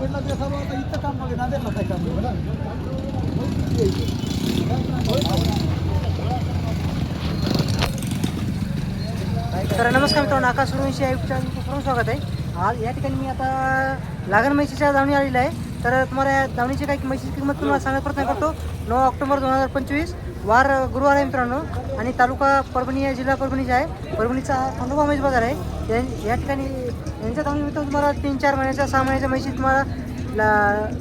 पडला ते सर्व आता इथं काम बघे नांदेडला काय काम बघा तर नमस्कार मित्रांनो आकाश सूर्यवंशी या युट्यूब चॅनलचं सर्व स्वागत आहे. आज या ठिकाणी मी आता लागण म्हशीच्या दावणी आलेला आहे. तर तुम्हाला या दावणीची काही म्हशीची किंमत तुम्हाला सांगण्याचा प्रयत्न करतो. नऊ ऑक्टोबर दोन हजार पंचवीस वार गुरुवार आहे मित्रांनो. आणि तालुका परभणी आहे जिल्हा परभणीचा आहे. परभणीचा हा खंडोबा म्हैस बाजार आहे. या- या ठिकाणी यांच्या दावणी मित्रांनो तुम्हाला तीन चार महिन्याच्या सहा महिन्याच्या म्हशी तुम्हाला ला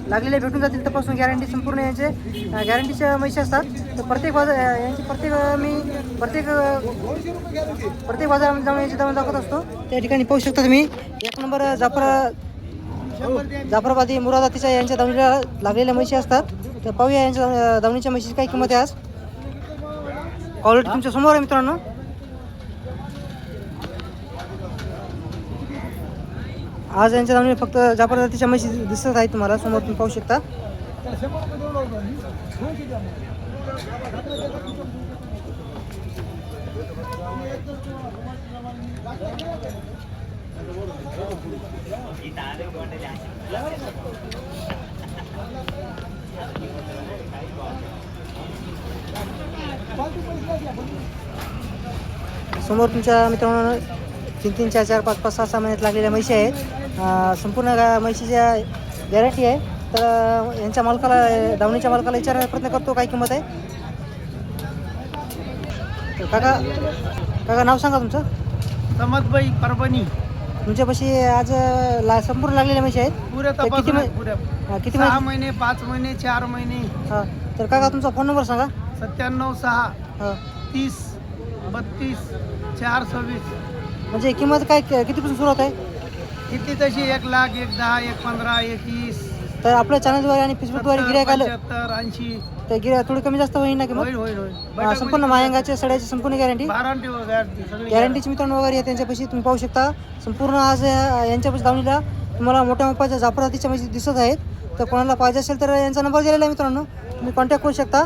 लागलेले भेटून जातील तपासून गॅरंटी संपूर्ण यांचे गॅरंटीच्या म्हशी असतात. तर प्रत्येक बाजार यांची प्रत्येक मी प्रत्येक प्रत्येक बाजारामध्ये जाऊन याची दावण दाखवत असतो. त्या ठिकाणी पाहू शकता तुम्ही. एक नंबर जाफर जाफराबादी मुरादा तिच्या यांच्या दावणीला लागलेल्या म्हशी असतात. तर पाहूया यांच्या दावणीच्या म्हशीची काय किंमत आहे आज. क्वालिटी तुमच्यासमोर आहे मित्रांनो. आज यांच्या दावणीला फक्त जाफर जातीच्या म्हशी दिसत आहेत तुम्हाला समोर तुम्ही पाहू शकता. समोर तुमच्या मित्रांनो तीन तीन चार चार पाच पाच सहा सहा महिन्यात लागलेल्या म्हशी आहेत. संपूर्ण गा म्हशीच्या गॅरंटी आहे. तर यांच्या मालकाला दावणीच्या मालकाला विचारायचा प्रयत्न करतो काय किंमत आहे. काका काका नाव सांगा तुमचं. समजबाई परभणी. तुमच्यापाशी आज ला संपूर्ण लागलेल्या म्हशी आहेत. किती किती सहा महिने महिने पाच महिने चार महिने. हां तर काका तुमचा फोन नंबर सांगा. सत्त्याण्णव सहा हां. तीस बत्तीस चार सव्वीस. म्हणजे किंमत काय कितीपासून सुरुवात आहे? किती तशी? एक लाख एक दहा एक पंधरा एक वीस. तर आपल्या चॅनलद्वारे आणि फेसबुकद्वारे गिरायक आलं पंच्याहत्तर ऐंशी. तर गिरा थोडी कमी जास्त होईल ना किंमत? होईल होईल होईल. अं, संपूर्ण मायंगाच्या सड्याची संपूर्ण गॅरंटी बारांटी गॅरंटी सगळी गॅरंटीची मित्रांनो वगैरे आहे त्यांच्यापाशी तुम्ही पाहू शकता. संपूर्ण आज या- यांच्यापाशी दावणीला तुम्हाला मोठ्या मापाच्या जाफरातीच्या म्हशी दिसत आहेत. तर कोणाला पाहिजे असेल तर यांचा नंबर दिलेला आहे मित्रांनो. तुम्ही कॉन्टॅक्ट करू शकता.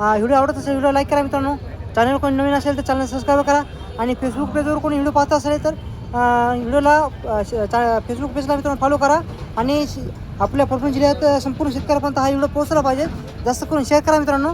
व्हिडिओ आवडत असेल व्हिडिओ लाईक करा मित्रांनो. चॅनल कोणी नवीन असेल तर चॅनल सबस्क्राईब करा आणि फेसबुक पेजवर कोणी व्हिडिओ पाहत असेल तर व्हिडिओला चा- फेसबुक पेजला मित्रांनो फॉलो करा आणि श- आपल्या परभणी जिल्ह्यात संपूर्ण शेतकऱ्यापर्यंत हा व्हिडिओ पोहोचला पाहिजे. जास्त करून शेअर करा मित्रांनो.